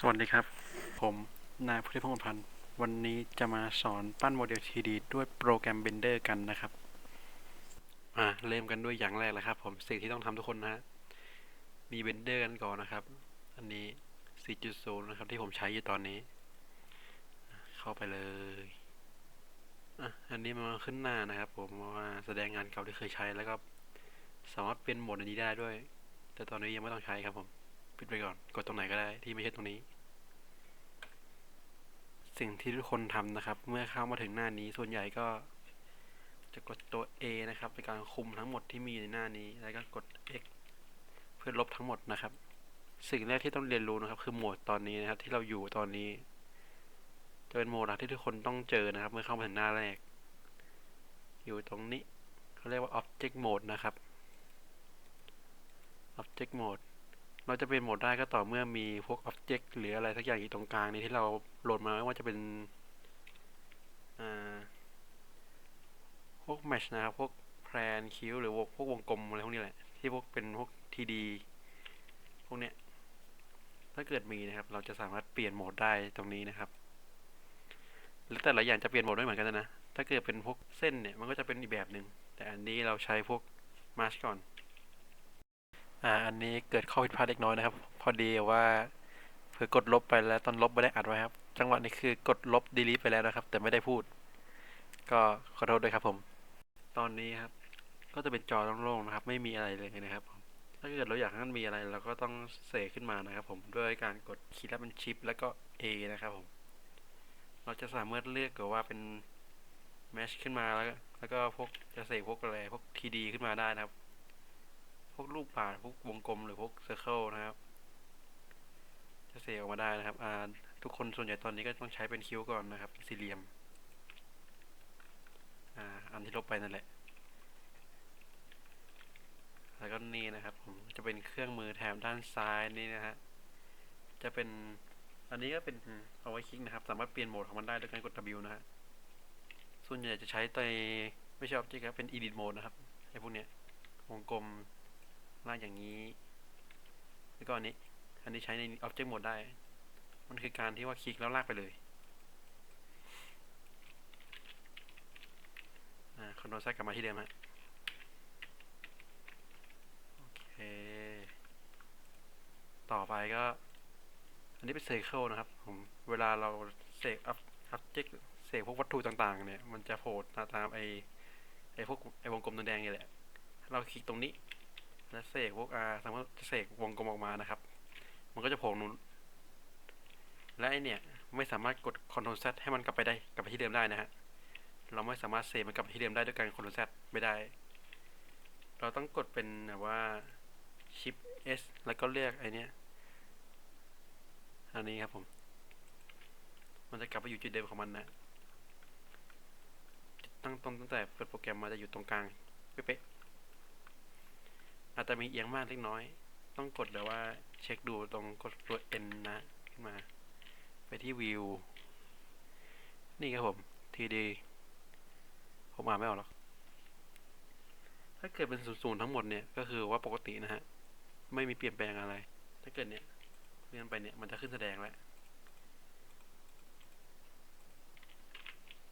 สวัสดีครับ ผมนายพุทธิพงศ์พันธ์ วันนี้จะมาสอนปั้นโมเดล 3D ด้วยโปรแกรม Blender กันนะครับ อ่าเริ่มกันด้วยอย่างแรกเลยครับ ผมสิ่งที่ต้องทำทุกคนนะฮะมี Blender กันก่อนนะครับ อันนี้ 4.0 นะครับ ที่ผมใช้อยู่ตอนนี้ เข้าไปเลยอะอันนี้มันขึ้นหน้านะครับ ผมว่าแสดงงานเก่าที่เคยใช้แล้วก็สามารถเปลี่ยนโหมดอันนี้ได้ด้วย แต่ตอนนี้ยังไม่ต้องใช้ครับผม ปิดไปก่อน กดตรงไหนก็ได้ที่ไม่ใช่ตรงนี้ สิ่งที่ทุกคนทำนะครับ เมื่อเข้ามาถึงหน้านี้ส่วนใหญ่ก็ จะกดตัว A นะครับในการคุมทั้งหมดที่มีในหน้านี้ แล้วก็กด X เพื่อลบทั้งหมดนะครับ สิ่งแรกที่ต้องเรียนรู้นะครับ คือโหมดตอนนี้นะครับ ที่เราอยู่ตอนนี้จะเป็นโหมดที่ทุกคนต้องเจอนะครับ เมื่อเข้ามาถึงหน้าแรก อยู่ตรงนี้เขาเรียกว่า Object Mode นะครับ Object Mode เราจะเป็นโหมดได้ก็ต่อเมื่อมีพวก Object หรืออะไรสักอย่างอยู่ตรงกลางนี้ที่เราโหลดมาไม่ว่าจะเป็นพวก Mesh นะครับ พวกแพลนคิวหรือพวกวงกลมอะไรพวกนี้แหละ ที่พวกเป็นพวก TD พวกเนี้ยถ้าเกิดมีนะครับ เราจะสามารถเปลี่ยนโหมดได้ตรงนี้นะครับแล้วแต่ละอย่างจะเปลี่ยนโหมดไม่เหมือนกันนะ ถ้าเกิดเป็นพวกเส้นเนี่ยมันก็จะเป็นอีกแบบหนึ่งแต่อันนี้เราใช้พวกมาร์ชก่อน อ่า อันนี้เกิดข้อผิดพลาดเล็กน้อยนะครับ พอดีว่าเผื่อกดลบไปแล้วตอนลบไม่ได้อัดไว้ครับ จังหวะนี้คือกดลบ delete ไปแล้วนะครับ แต่ไม่ได้พูด ก็ขอโทษด้วยครับผม ตอนนี้ครับ ก็จะเป็นจอโล่งๆนะครับ ไม่มีอะไรเลยนะครับผมถ้าเกิดเราอยากให้มันมีอะไรเราก็ต้องเสกขึ้นมานะครับ ผมด้วยการกดคีย์และเป็นชิป แล้วก็ A นะครับผม เราจะสามารถเลือกกับว่าเป็น mesh ขึ้นมาแล้วแล้วก็พวกจะเสกพวกอะไรพวก TD ขึ้นมาได้นะครับ พวกรูปป่าดพวกวงกลมหรือพวกเซอร์เคิลนะครับ จะเสกออกมาได้นะครับอ่าทุกคนส่วนใหญ่ตอนนี้ก็ต้องใช้เป็นคิ้วก่อนนะครับสี่เหลี่ยมอ่าอันที่ลบไปนั่นแหละ แล้วก็นี่นะครับผมจะเป็นเครื่องมือแถมด้านซ้ายนี่นะฮะจะเป็นอันนี้ก็เป็นเอาไว้คลิกนะครับ สามารถเปลี่ยนโหมดของมันได้ด้วยการกด W นะฮะส่วนใหญ่จะใช้ในไม่ใช่ Object ครับเป็น Edit Mode นะครับไอ้พวกเนี้ยวงกลม ลากอย่างนี้ แล้วก็อันนี้ อันนี้ใช้ใน Object Mode ได้ มันคือการที่ว่าคลิกแล้วลากไปเลยคอนโทรลซกลับมาที่เดิมฮะโอเค ต่อไปก็ อันนี้เป็นเซเคิลนะครับ ผม เวลาเราเสก Object เสกพวกวัตถุต่างๆ เนี่ย มันจะโผล่ตามไอไอพวกไอวงกลมตัวแดงนี่แหละ เราคลิกตรงนี้ แล้วเสกพวกอาสมมติจะเสกวงกลมออกมานะครับ มันก็จะโผล่นู้นและไอเนี่ยไม่สามารถกด Ctrl Z ให้มันกลับไปได้กลับไปที่เดิมได้นะฮะเราไม่สามารถเซฟมันกลับไปที่เดิมได้ด้วยการ Ctrl Z ไม่ได้ เราต้องกดเป็นแบบว่า Shift S แล้วก็เลือกไอเนี้ยอันนี้ครับผม มันจะกลับไปอยู่จุดเดิมของมันนะตั้งต้นตั้งแต่เปิดโปรแกรมมาจะอยู่ตรงกลางเป๊ะ อาจจะมีเอียงมากเล็กน้อย ต้องกดแบบว่าเช็คดูตรงกดตัว N นะขึ้นมา ไปที่ View นี่ครับผม TD ผมอ่านไม่ออกหรอก ถ้าเกิดเป็นศูนย์ๆทั้งหมดเนี่ย ก็คือว่าปกตินะฮะ ไม่มีเปลี่ยนแปลงอะไร ถ้าเกิดเนี่ยเลื่อนไปเนี่ย มันจะขึ้นแสดงแล้ว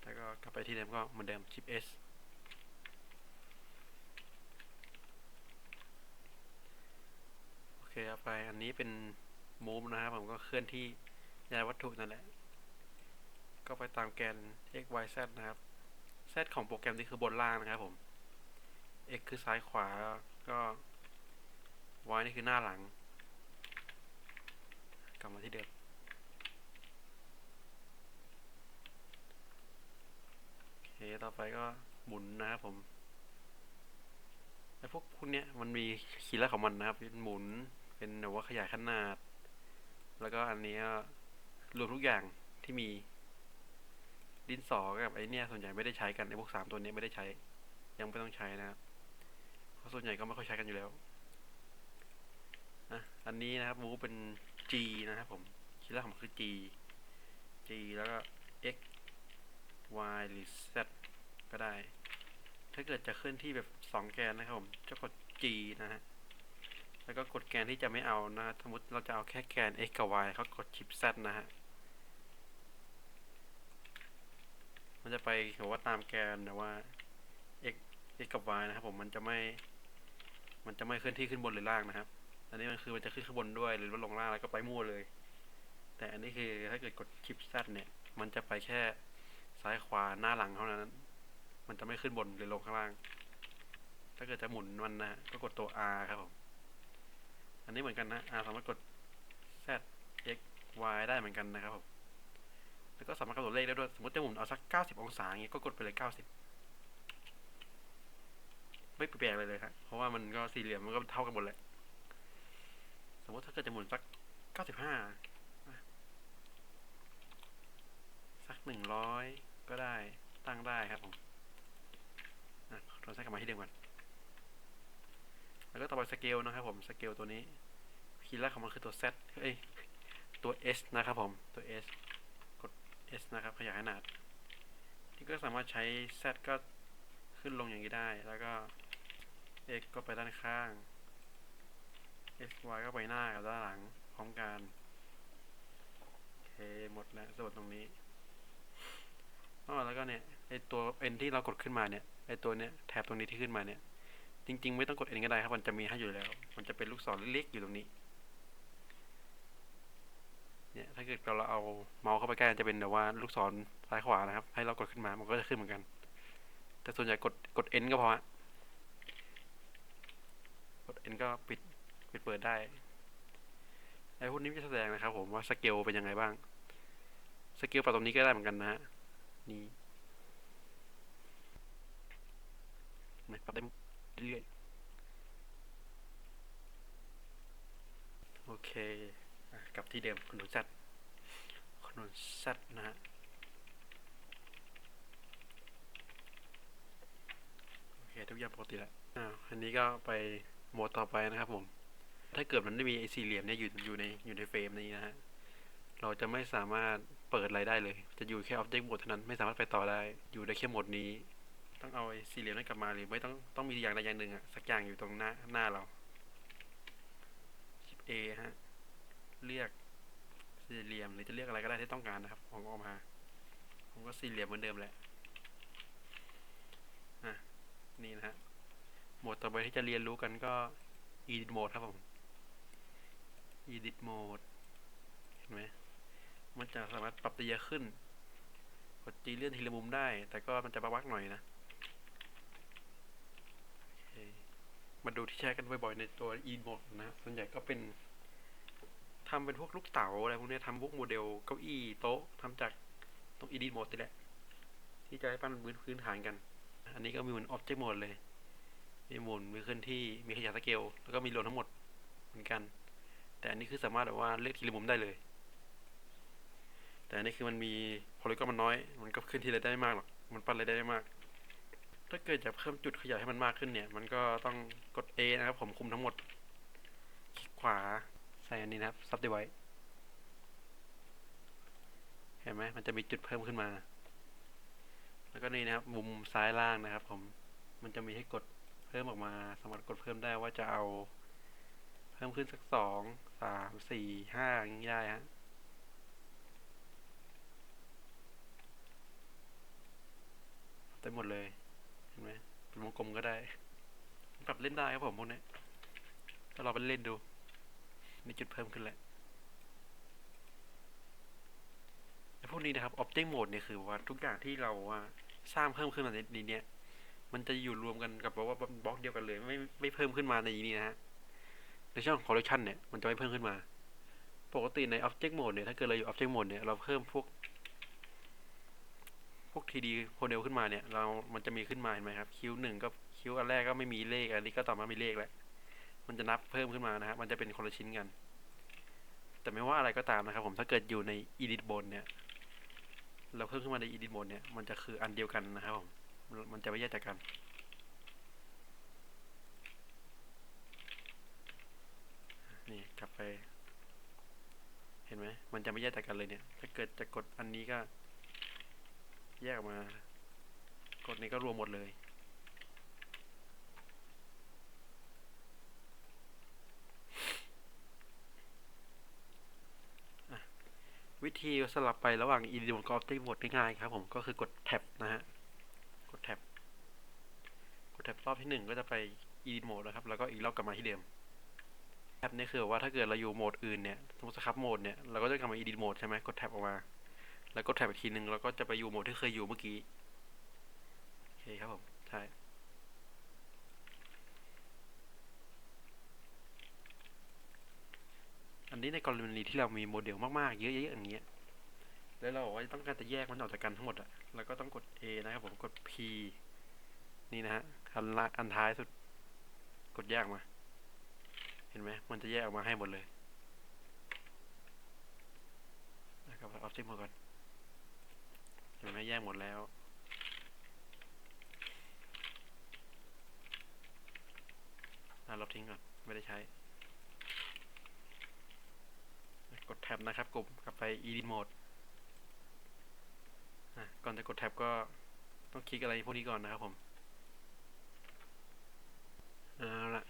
แล้วก็กลับไปที่เดิมก็เหมือนเดิม Shift S โอ เคเอาไปอันนี้เป็น move นะครับผมก็เคลื่อนที่ย้ายวัตถุนั่นแหละ ก็ไปตามแกน x y z นะครับ z ของโปรแกรมนี้คือบนล่างนะครับผม x คือซ้ายขวาก็ y นี่คือหน้าหลัง กลับมาที่เดิมโอเคต่อไปก็หมุนนะครับผมไอ้พวกพวกเนี้ยมันมีคีย์ลัดของมันนะครับเป็นหมุน เป็นแบบว่าขยายขนาด แล้วก็อันนี้รวมทุกอย่างที่มีดินสอกับไอเนี้ยส่วนใหญ่ไม่ได้ใช้กันไอพวกสามตัวนี้ไม่ได้ใช้ ยังไม่ต้องใช้นะครับเพราะส่วนใหญ่ก็ไม่ค่อยใช้กันอยู่แล้วอะอันนี้นะครับมูเป็น G นะครับผมคีย์ลัดของมันคือ G G แล้วก็ X Y หรือ Z ก็ได้ ถ้าเกิดจะเคลื่อนที่แบบสองแกนนะครับผมจะกด G นะฮะ แล้วก็กดแกนที่จะไม่เอานะสมมติเราจะเอาแค่แกน x กับ y เขากดชิป z นะฮะ มันจะไปแบบว่าตามแกนแต่ว่า x x กับ y นะครับผมมันจะไม่ มันจะไม่เคลื่อนที่ขึ้นบนหรือล่างนะครับ อันนี้มันคือมันจะขึ้นข้างบนด้วยหรือว่าลงล่างแล้วก็ไปมั่วเลย แต่อันนี้คือถ้าเกิดกดชิป z เนี่ย มันจะไปแค่ซ้ายขวาหน้าหลังเท่านั้น มันจะไม่ขึ้นบนหรือลงข้างล่าง ถ้าเกิดจะหมุนมันนะก็กดตัว R ครับผม อันนี้เหมือนกันนะ R สามารถกด Z X Y ได้เหมือนกันนะครับผมแล้วก็สามารถกำหนดเลขได้ด้วย สมมติจะหมุนเอาสัก 90 องศาอย่างเงี้ยก็กดไปเลย 90 ไม่เปลี่ยนอะไรเลยครับเพราะว่ามันก็สี่เหลี่ยมมันก็เท่ากันหมดแหละ สมมติถ้าเกิดจะหมุนสัก 95 สัก 100 ก็ได้ตั้งได้ครับผมเราใช้กลับมาที่เดิมก่อน แล้วก็ต่อไปสเกลนะครับผมสเกลตัวนี้คีย์แรกของมันคือตัว Z เอ้ยตัว S นะครับผมตัว S กด S นะครับขยายขนาด ที่ก็สามารถใช้ Z ก็ขึ้นลงอย่างนี้ได้ แล้วก็ X ก็ไปด้านข้าง X Y ก็ไปหน้ากับด้านหลังพร้อมกันโอเคหมดแล้วส่วนตรงนี้อ๋อแล้วก็เนี่ยไอตัว N ที่เรากดขึ้นมาเนี่ยไอตัวเนี้ยแถบตรงนี้ที่ขึ้นมาเนี่ย จริง ๆ ไม่ต้องกด N ก็ได้ครับ มันจะมีให้อยู่แล้ว มันจะเป็นลูกศรเล็กๆอยู่ตรงนี้ เนี่ย ถ้าเกิดเราเอาเมาส์เข้าไปใกล้จะเป็นแบบว่าลูกศรซ้ายขวานะครับ ให้เรากดขึ้นมา มันก็จะขึ้นเหมือนกัน แต่ส่วนใหญ่กดกด N ก็พอฮะกด N ก็ปิดปิดเปิดได้ ไอ้พวกนี้จะแสดงนะครับ ผมว่าสเกลเป็นยังไงบ้าง สเกลปรับตรงนี้ก็ได้เหมือนกันนะฮะ นี่นะปรับได้ เรื่อยโอเคกลับที่เดิมขนนซัดขนนซัดนะฮะโอเคทุกอย่างปกติแล้วอ่าอันนี้ก็ไปโหมดต่อไปนะครับผม ถ้าเกิดมันไม่มีไอ้สี่เหลี่ยมเนี่ยอยู่อยู่ในอยู่ในเฟรมนี้นะฮะ เราจะไม่สามารถเปิดอะไรได้เลย จะอยู่แค่ Object Mode เท่านั้น ไม่สามารถไปต่อได้ อยู่ได้แค่โหมดนี้ ต้องเอาไอ้สี่เหลี่ยมนั้นกลับมาหรือไม่ต้องต้องมีอย่างใดอย่างหนึ่งอะสักอย่างอยู่ตรงหน้าหน้าเราชิป A ฮะ เลือกสี่เหลี่ยมหรือจะเลือกอะไรก็ได้ที่ต้องการนะครับผมก็ออกมา ผมก็สี่เหลี่ยมเหมือนเดิมแหละอะนี่นะฮะโหมดต่อไปที่จะเรียนรู้กันก็ Edit Mode ครับผม Edit Mode เห็นไหมมันจะสามารถปรับได้เยอะขึ้นกดจีเลื่อนทีละมุมได้ แต่ก็มันจะบักๆหน่อยนะโอเค มาดูที่ใช้กันบ่อยๆในตัว e mode นะฮะส่วนใหญ่ก็เป็นทำเป็นพวกลูกเต๋าอะไรพวกเนี้ยทำพวกโมเดลเก้าอี้โต๊ะทำจากตรง edit mode นี่แหละ ที่จะให้ปั้นพื้นพื้นฐานกัน อันนี้ก็มีเหมือน object mode เลย มีหมุนมีเคลื่อนที่มีขยายสเกลแล้วก็มีรวมทั้งหมดเหมือนกัน แต่อันนี้คือสามารถแบบว่าเลือกทีละมุมได้เลย แต่อันนี้คือมันมีพลีกอนมันน้อย มันก็ขึ้นที่อะไรได้ไม่มากหรอกมันปั้นอะไรได้ไม่มาก ถ้าเกิดจะเพิ่มจุดขยายให้มันมากขึ้นเนี่ย มันก็ต้องกด A นะครับ ผมคุมทั้งหมด คลิกขวาใส่อันนี้นะครับ ซับดีไว้ เห็นไหมมันจะมีจุดเพิ่มขึ้นมา แล้วก็นี่นะครับ มุมซ้ายล่างนะครับ ผม มันจะมีให้กดเพิ่มออกมา สามารถกดเพิ่มได้ว่าจะเอา เพิ่มขึ้นสักสอง สาม สี่ ห้าอย่างนี้ได้ฮะได้หมดเลย เห็นไหมเป็นวงกลมก็ได้ปรับเล่นได้ครับผมพวกนี้ถ้าเราไปเล่นดูมีจุดเพิ่มขึ้นแหล้วไอ้พวกนี้นะครับ Object Mode เนี่ยคือว่าทุกอย่างที่เราว่าสร้างเพิ่มขึ้นมาในนี้เนี่ย มันจะอยู่รวมกันกับว่าบล็อกเดียวกันเลย ไม่ไม่เพิ่มขึ้นมาในนี้นะฮะ ในช่อง Collection เนี่ย มันจะไม่เพิ่มขึ้นมา ปกติใน Object Mode เนี่ย ถ้าเกิดเราอยู่ Object Mode เนี่ย เราเพิ่มพวก พวก 3D โมเดลขึ้นมาเนี่ย เรา มันจะมีขึ้นมาเห็นไหมครับ คิวหนึ่งก็คิวอันแรกก็ไม่มีเลข อันนี้ก็ต่อมามีเลขแหละมันจะนับเพิ่มขึ้นมานะครับ มันจะเป็นคนละชิ้นกัน แต่ไม่ว่าอะไรก็ตามนะครับ ผม ถ้าเกิดอยู่ใน Edit Mode เนี่ย เราเพิ่มขึ้นมาใน Edit Mode เนี่ย มันจะคืออันเดียวกันนะครับผม มันจะไม่แยกจากกันนี่กลับไป เห็นไหม มันจะไม่แยกจากกันเลยเนี่ย ถ้าเกิดจะกดอันนี้ก็ แยกมา กดนี้ก็รวมหมดเลย วิธีสลับไประหว่าง e d กับ optic mode ง่ายครับผมก็คือกดแท็บนะฮะ กดแท็บ กดแท็บรอบที่หนึ่งก็จะไป e d โหมดนะครับ แล้วก็อีกรอบกลับมาที่เดิมแท็บนี่คือว่าถ้าเกิดเราอยู่โหมดอื่นเนี่ย สมมติสครับโหมดเนี่ย เราก็จะกลับมา edit mode ใช่ไหมกดแท็บออกมา แล้วกดแท็บอีกทีหนึ่งเราก็จะไปอยู่โหมดที่เคยอยู่เมื่อกี้ โอเคครับผม ใช่อันนี้ในกรณีที่เรามีโมเดลมากๆ เยอะๆอย่างเงี้ย แล้วเราบอกว่าต้องการจะแยกมันออกจากกันทั้งหมดอะแล้วก็ต้องกด A นะครับผม กด P นี่นะฮะ อันละอันท้ายสุด กดแยกมา เห็นไหม มันจะแยกออกมาให้หมดเลย นะครับออฟเจกต์มก่อน ห็นไหมแยกหมดแล้วอะลบทิ้งก่อน ไม่ได้ใช้ กดแท็บนะครับกลุ่มกลับไป edit mode ก่อนจะกดแท็บก็ต้องคลิกอะไรพวกนี้ก่อนนะครับผมเอาละ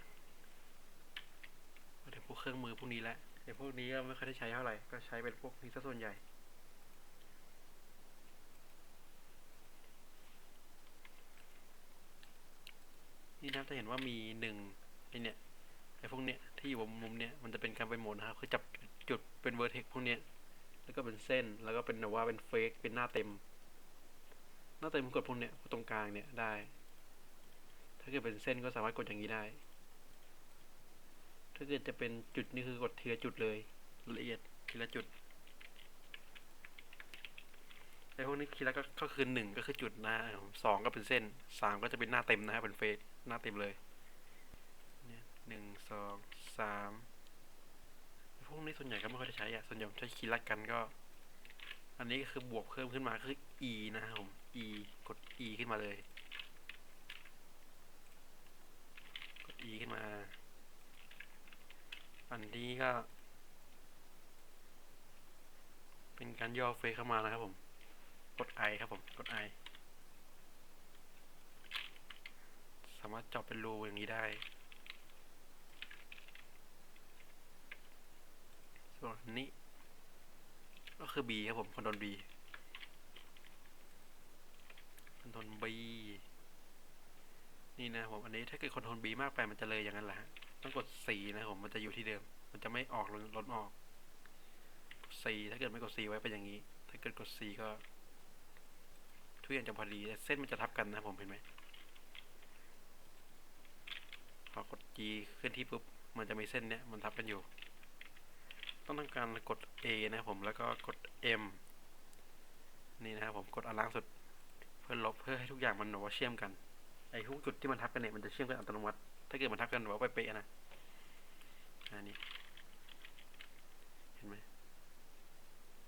มาถึงพวกเครื่องมือพวกนี้แล้วไอ้พวกนี้ก็ไม่ค่อยได้ใช้เท่าไหร่ ก็ใช้เป็นพวกนี้ซะส่วนใหญ่ นี่นะ จะเห็นว่ามีหนึ่งไอเนี่ยไอพวกเนี้ยที่อยู่มุมเนี้ยมันจะเป็นการไปโหมดนะครับคือจับจุดเป็นเวอร์เท็กพวกเนี้ยแล้วก็เป็นเส้นแล้วก็เป็นว่าเป็นเฟกเป็นหน้าเต็ม หน้าเต็มกดพวกเนี้ยตรงกลางเนี่ยได้ ถ้าเกิดเป็นเส้นก็สามารถกดอย่างนี้ได้ ถ้าเกิดจะเป็นจุดนี่คือกดทีละจุดเลยละเอียดทีละจุดไอพวกนี้ทีละก็คือหนึ่งก็คือจุดนะสองก็เป็นเส้นสามก็จะเป็นหน้าเต็มนะครับเป็นเฟส น้าเต็มเลยเนี่ยหนึ่งสองสามพวกนี้ส่วนใหญ่ก็ไม่ค่อยได้ใช้อะส่วนใหญ่ใช้คีย์ลัดกันก็ อันนี้ก็คือบวกเพิ่มขึ้นมาคือ e นะครับผม e กด e ขึ้นมาเลย กด e ขึ้นมา อันนี้ก็ เป็นการย่อเฟซเข้ามานะครับผม กด i ครับผม กด i สามารถเจาะเป็นรูอย่างนี้ได้ส่วนนี้ ก็คือ B ครับผมคอนโทรล B คอนโทรล B นี่นะผมอันนี้ถ้าเกิดคอนโทรล B มากไปมันจะเลยอย่างนั้นแหละต้องกด C นะผมมันจะอยู่ที่เดิม มันจะไม่ออกลดลดออกกด C ถ้าเกิดไม่กด C ไว้เป็นอย่างนี้ ถ้าเกิดกด C ก็ทุกอย่างจะพอดีเส้นมันจะทับกันนะผมเห็นไหม พอกด G ขึ้นที่ปุ๊บ มันจะมีเส้นเนี้ย มันทับกันอยู่ ต้องทำการกด A นะผม แล้วก็กด M นี่นะครับผม กดอันล่างสุด เพื่อลบ เพื่อให้ทุกอย่างมันแบบว่าเชื่อมกัน ไอ้ทุกจุดที่มันทับกันเนี่ย มันจะเชื่อมกันอัตโนมัติ ถ้าเกิดมันทับกันแบบว่าเป๊ะนะ อันนี้ เห็นไหม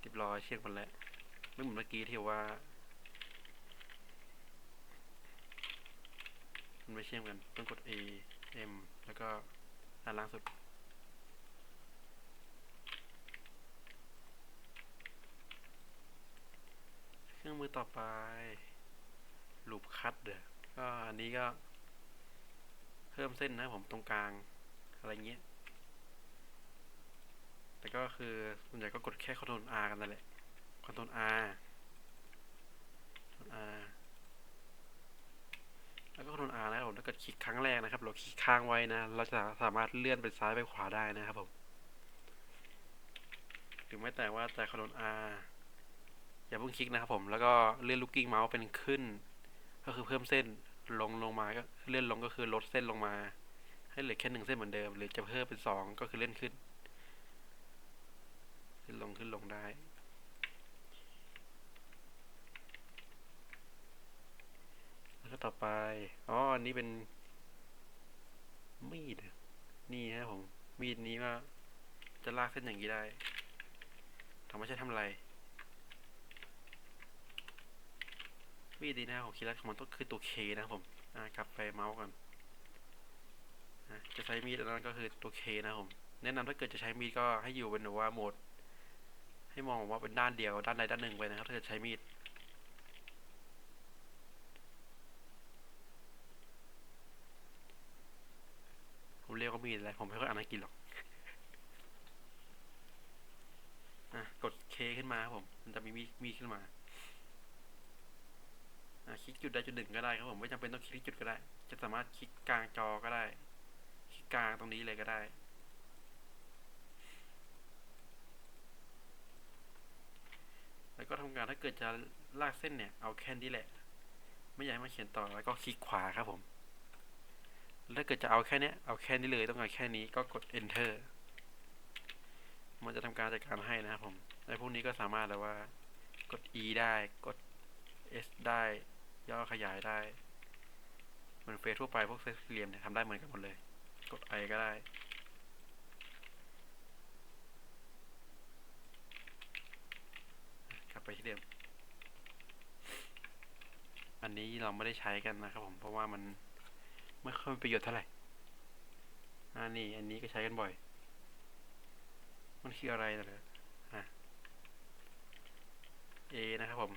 เรียบร้อยเชื่อมกันแล้ว ไม่เหมือนเมื่อกี้ที่ว่ามันไม่เชื่อมกัน ต้องกด A M แล้วก็อันล่างสุด เครื่องมือต่อไปลูปคัตเด้อก็อันนี้ก็ เพิ่มเส้นนะผมตรงกลาง อะไรเงี้ย แต่ก็คือส่วนใหญ่ก็กดแค่ Ctrl R กันนั่นแหละ Ctrl R Ctrl R แล้วก็ Ctrl R นะครับผมถ้าเกิดคลิกครั้งแรกนะครับ เราคลิกค้างไว้นะ เราจะสามารถเลื่อนไปซ้ายไปขวาได้นะครับผมหรือไม่แต่ว่าแต่ Ctrl R อย่าเพิ่งคลิกนะครับผมแล้วก็เลื่อนลูกกิ้งเมาส์เป็นขึ้น ก็คือเพิ่มเส้นลงลงมาก็เลื่อนลงก็คือลดเส้นลงมา ให้เหลือแค่หนึ่งเส้นเหมือนเดิม หรือจะเพิ่มเป็นสองก็คือเลื่อนขึ้น ขึ้นลงขึ้นลงได้ แล้ว ก็ต่อไป อ๋อ อันนี้เป็น มีด นี่นะผม มีดนี้ว่า จะลากเส้นอย่างนี้ได้ทำไม่ใช่ทำอะไร มีดดีนะผมคิดแล้วมันต้องคือตัว K นะครับผม อ่ากลับไปเมาส์ก่อนจะใช้มีดอันนั้นก็คือตัว K นะครับผม แนะนำถ้าเกิดจะใช้มีดก็ให้อยู่เป็นแบบว่าโหมด ให้มองว่าเป็นด้านเดียว ด้านใดด้านหนึ่งไปนะครับ ถ้าเกิดใช้มีด ผมเรี ยกว่ามีดอะไรผมไม่ค่อยอ่านอังกฤษหรอกอะกดเคขึ้นมาครับผม มันจะมีมีมีขึ้นมาอะคลิกจุดใดจุดหนึ่งก็ได้ครับผมไม่จำเป็นต้องคลิกจุดก็ได้ จะสามารถคลิกกลางจอก็ได้ คลิกกลางตรงนี้เลยก็ได้แล้วก็ทำการถ้าเกิดจะลากเส้นเนี่ยเอาแค่นี้แหละ ไม่อยากให้มันเขียนต่อแล้วก็คลิกขวาครับผม ถ้าเกิดจะเอาแค่เนี้ยเอาแค่นี้เลยต้องการแค่นี้ก็กด enter มันจะทำการจัดการให้นะครับผมในพวกนี้ก็สามารถแบบว่ากด e ได้กด s ได้ย่อขยายได้เหมือนเฟซทั่วไปพวกเซตเหลี่ยมเนี่ยทำได้เหมือนกันหมดเลย กด i ก็ได้กลับไปที่เดิม อันนี้เราไม่ได้ใช้กันนะครับผมเพราะว่ามัน ไม่ค่อยมีประโยชน์เท่าไหร่อันนี้อันนี้ก็ใช้กันบ่อย มันคืออะไรนะเลยอะ A นะครับผม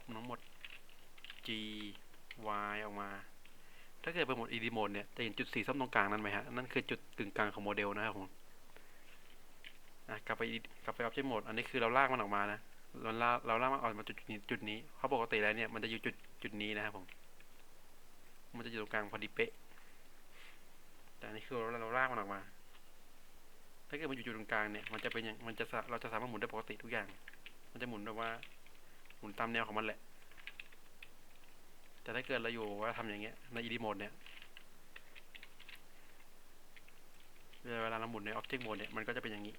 คุมทั้งหมด G Y ออกมา ถ้าเกิดเป็นหมด ED mode เนี่ย จะเห็นจุดสีส้มตรงกลางนั่นไหมฮะ นั่นคือจุดกึ่งกลางของโมเดลนะครับผมอะกลับไปกลับไป Object mode อันนี้คือเราลากมันออกมานะเราลากเราลากมันออกมาจุดนี้จุดนี้เพราะปกติแล้วเนี่ย มันจะอยู่จุดจุดนี้นะครับผม มันจะอยู่ตรงกลางพอดีเป๊ะ แต่นนี้คือเราเราลากมันออกมา ถ้าเกิดมันอยู่จุดตรงกลางเนี่ย มันจะเป็นอย่างมันจะเราจะสามารถหมุนได้ปกติทุกอย่าง มันจะหมุนแบบว่า หมุนตามแนวของมันแหละ แต่ถ้าเกิดเราอยู่ว่าทำอย่างเงี้ย ใน ED mode เนี่ยเวลาเราหมุนใน Object mode เนี่ย มันก็จะเป็นอย่างนี้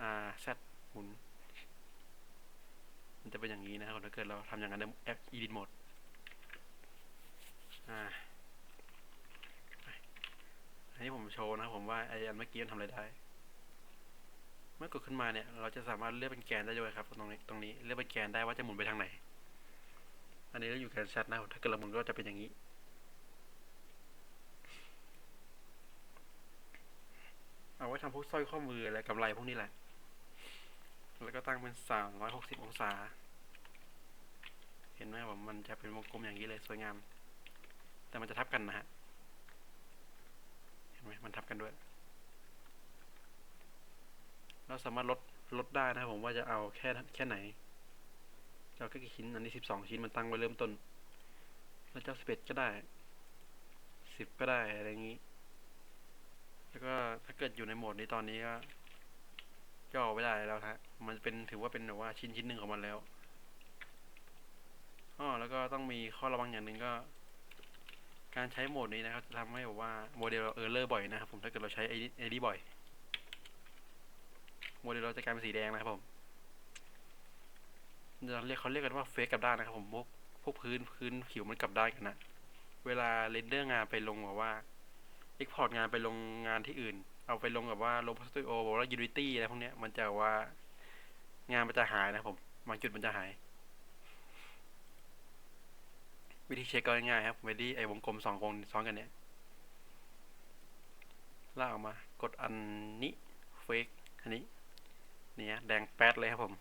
อ่า Z หมุน มันจะเป็นอย่างนี้นะครับถ้าเกิดเราทำอย่างนั้นในอป Edit Mode อ่าอันนี้ผมโชว์นะผมว่าไออันเมื่อกี้มันทำอะไรได้ เมื่อกดขึ้นมาเนี่ย เราจะสามารถเลือกเป็นแกนได้ด้วยครับตรงนี้ตรงนี้เลือกเป็นแกนได้ว่าจะหมุนไปทางไหน อันนี้เราอยู่แกน Z นะถ้าเกิดเราหมุนก็จะเป็นอย่างนี้เอาไว้ทำพวกสร้อยข้อมืออะไรกำไรพวกนี้แหละ แล้วก็ตั้งเป็นสามร้อยหกสิบองศา เห็นไหมผมมันจะเป็นวงกลมอย่างนี้เลยสวยงาม แต่มันจะทับกันนะฮะเห็นไหมมันทับกันด้วย เราสามารถลดลดได้นะครับผมว่าจะเอาแค่แค่ไหนจะเอาแค่กี่ชิ้นอันนี้สิบสองชิ้นมันตั้งไว้เริ่มต้น แล้วเจ้าสิบเอ็ดก็ได้สิบก็ได้อะไรอย่างนี้ แล้วก็ถ้าเกิดอยู่ในโหมดนี้ตอนนี้ก็ย่อไม่ได้แล้วฮะ มันเป็นถือว่าเป็นแบบว่าชิ้นชิ้นหนึ่งของมันแล้วอ๋อแล้วก็ต้องมีข้อระวังอย่างหนึ่งก็ การใช้โหมดนี้นะครับจะทำให้แบบว่าโมเดลเราเออร์เลอร์บ่อยนะครับผมถ้าเกิดเราใช้ไอดีบ่อย โมเดลเราจะกลายเป็นสีแดงนะครับผมเราเรียกเขาเรียกกันว่าเฟกกลับด้านนะครับผมพวกพวกพื้นพื้นผิวมันกลับด้านกันนะเวลาเรนเดอร์งานไปลงแบบว่าเอ็กพอร์ตงานไปลงงานที่อื่น เอาไปลงกับว่าลงพัสดุโอบอกว่ายูนิตี้อะไรพวกเนี้ยมันจะว่า งานมันจะหายนะครับผมบางจุดมันจะหาย วิธีเช็คก็ง่ายๆครับเวดี้ไอ้วงกลมสองวงซ้อนกันเนี้ยลากออกมากดอันนี้เฟกอันนี้เนี่ยแดงแป๊ดเลยครับผม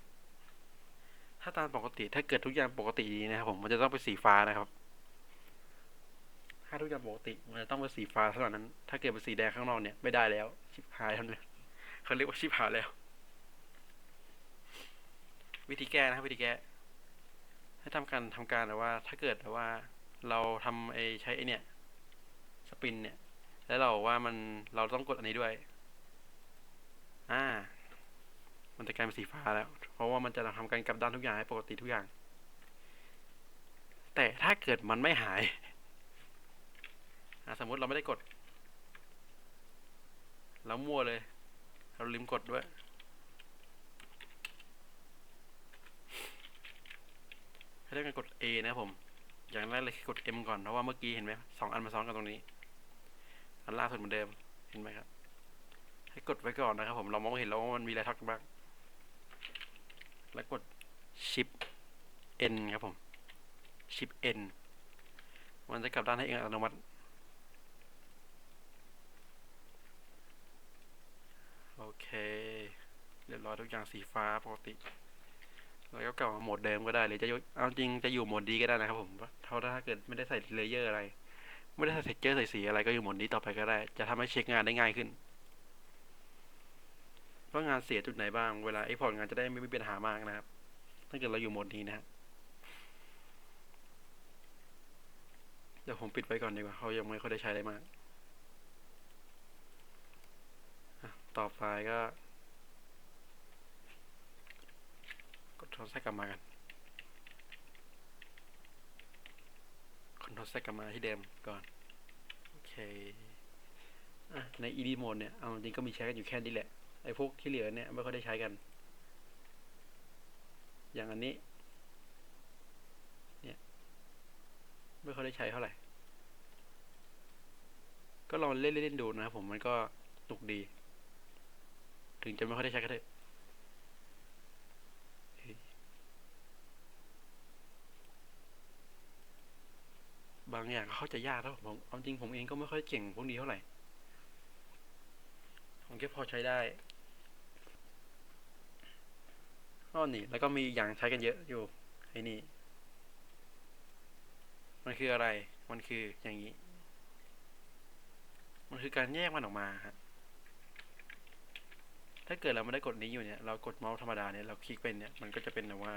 ถ้าตามปกติถ้าเกิดทุกอย่างปกติดีนะครับผมมันจะต้องเป็นสีฟ้านะครับ ถ้าทุกอย่างปกติมันจะต้องเป็นสีฟ้าเท่านั้น ถ้าเกิดเป็นสีแดงข้างนอกเนี่ยไม่ได้แล้วชิบหายทั้งนั้นเขาเรียกว่าชิบหายแล้ว วิธีแก้นะครับวิธีแก้ ให้ทำการทำการแบบว่า ถ้าเกิดแบบว่า เราทำไอใช้ไอเนี่ย สปินเนี่ย แล้วเราว่ามันเราต้องกดอันนี้ด้วย อ่า มันจะกลายเป็นสีฟ้าแล้ว เพราะว่ามันจะทำการกลับด้านทุกอย่างให้ปกติทุกอย่าง แต่ถ้าเกิดมันไม่หายสมมติเราไม่ได้กด เรามั่วเลย เราลืมกดด้วย ให้ เรียกกันกด A นะครับผม อย่างแรกเลยคือกด M ก่อน เพราะว่าเมื่อกี้เห็นไหมสองอันมาซ้อนกันตรงนี้ อันล่าสุดเหมือนเดิม เห็นไหมครับ ให้กดไว้ก่อนนะครับ ผม เรามองเห็นแล้วว่ามันมีอะไรทักบ้าง แล้วกด Shift N ครับผม Shift N มันจะกลับด้านให้เองอัตโนมัติ โอเค เรียบร้อยทุกอย่างสีฟ้าปกติ แล้วก็กลับมาโหมดเดิมก็ได้หรือจะเอาจริงจะอยู่โหมดดีก็ได้นะครับผมเท่าถ้าเกิดไม่ได้ใส่เลเยอร์อะไร ไม่ได้ใส่เท็กเจอร์ใส่สีอะไรก็อยู่โหมดนี้ต่อไปก็ได้ จะทำให้เช็คงานได้ง่ายขึ้นว่างานเสียจุดไหนบ้างเวลาไอพอร์ตงานจะได้ไม่มีปัญหามากนะครับ ถ้าเกิดเราอยู่โหมดนี้นะครับเดี๋ยวผมปิดไว้ก่อนดีกว่าเขายังไม่ค่อยได้ใช้อะไรมาก ต่อไปก็ กดโทรศัพท์กลับมากันคอนโทรศัพท์กลับมาที่เดิมก่อน โอเคอะใน edit mode เนี่ย เอาจริงก็มีใช้กันอยู่แค่นี้แหละ ไอ้พวกที่เหลือเนี่ย ไม่ค่อยได้ใช้กัน อย่างอันนี้ เนี่ย ไม่ค่อยได้ใช้เท่าไหร่ ก็ลองเล่นเล่นดูนะครับผมมันก็สนุกดี ถึงจะไม่ค่อยได้ใช้ก็เถอะ บางอย่างเขาจะยากแล้วผมเอาจริงผมเองก็ไม่ค่อยเก่งพวกนี้เท่าไหร่ ผมแค่พอใช้ได้อ้อนี่แล้วก็มีอีกอย่างใช้กันเยอะอยู่ไอ้นี่ มันคืออะไร มันคืออย่างนี้ มันคือการแยกมันออกมาฮะถ้าเกิดเราไม่ได้กดนี้อยู่เนี่ย เรากดเมาส์ธรรมดาเนี่ย เราคลิกไปเนี่ย มันก็จะเป็นแบบว่า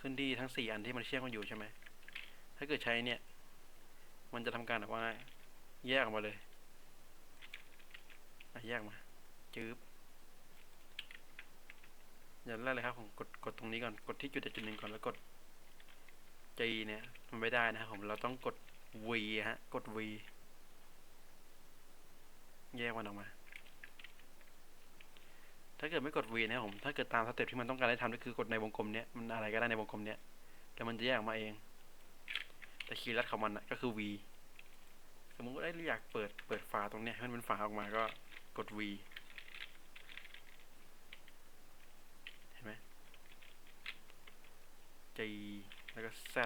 ขึ้นที่ทั้งสี่อันที่มันเชื่อมกันอยู่ใช่ไหม ถ้าเกิดใช้เนี่ย มันจะทำการแบบว่าแยกออกมาเลยอะแยกมา จืบอย่างแรกเลยครับผมกดกดตรงนี้ก่อนกดที่จุดใดจุดหนึ่งก่อนแล้วกด G เนี่ยมันไม่ได้นะครับผมเราต้องกด V ฮะกด V แยกมันออกมา ถ้าเกิดไม่กด V นะผมถ้าเกิดตามสเต็ปที่มันต้องการให้ทำก็คือกดในวงกลมเนี้ยมันอะไรก็ได้ในวงกลมเนี้ยแล้วมันจะแยกออกมาเอง แต่คีย์ลัดของมันนะก็คือ V สมมติว่าได้อยากเปิดเปิดฝาตรงเนี้ยให้มันเป็นฝาออกมาก็กด V เห็นไหม G แล้วก็ Z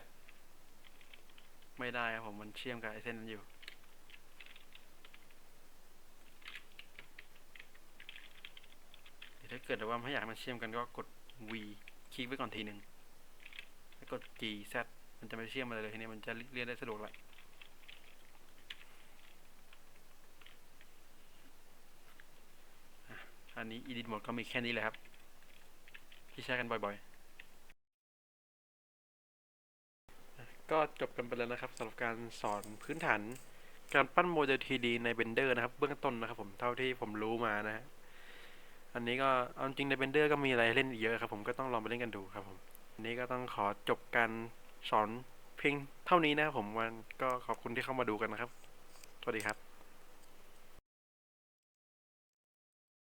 ไม่ได้ครับผมมันเชื่อมกับไอเส้นนั้นอยู่ถ้าเกิดว่าไม่อยากมันเชื่อมกันก็กด V คลิกไว้ก่อนทีหนึ่งแล้วกด G Z มันจะไม่เชื่อมมาเลยทีนี้มันจะเรียนได้สะดวกละอะอันนี้ edit mode ก็มีแค่นี้เลยครับ ที่ใช้กันบ่อยๆ ก็จบกันไปแล้วนะครับสำหรับการสอนพื้นฐานการปั้นโมเดล 3D ใน Blender นะครับ เบื้องต้นนะครับผมเท่าที่ผมรู้มานะฮะอันนี้ก็เอาจริงใน Blender ก็มีอะไรเล่นเยอะครับผมก็ต้องลองไปเล่นกันดูครับผมอันนี้ก็ต้องขอจบการ สอนเพียงเท่านี้นะครับผมวันก็ขอบคุณที่เข้ามาดูกันนะครับ สวัสดีครับ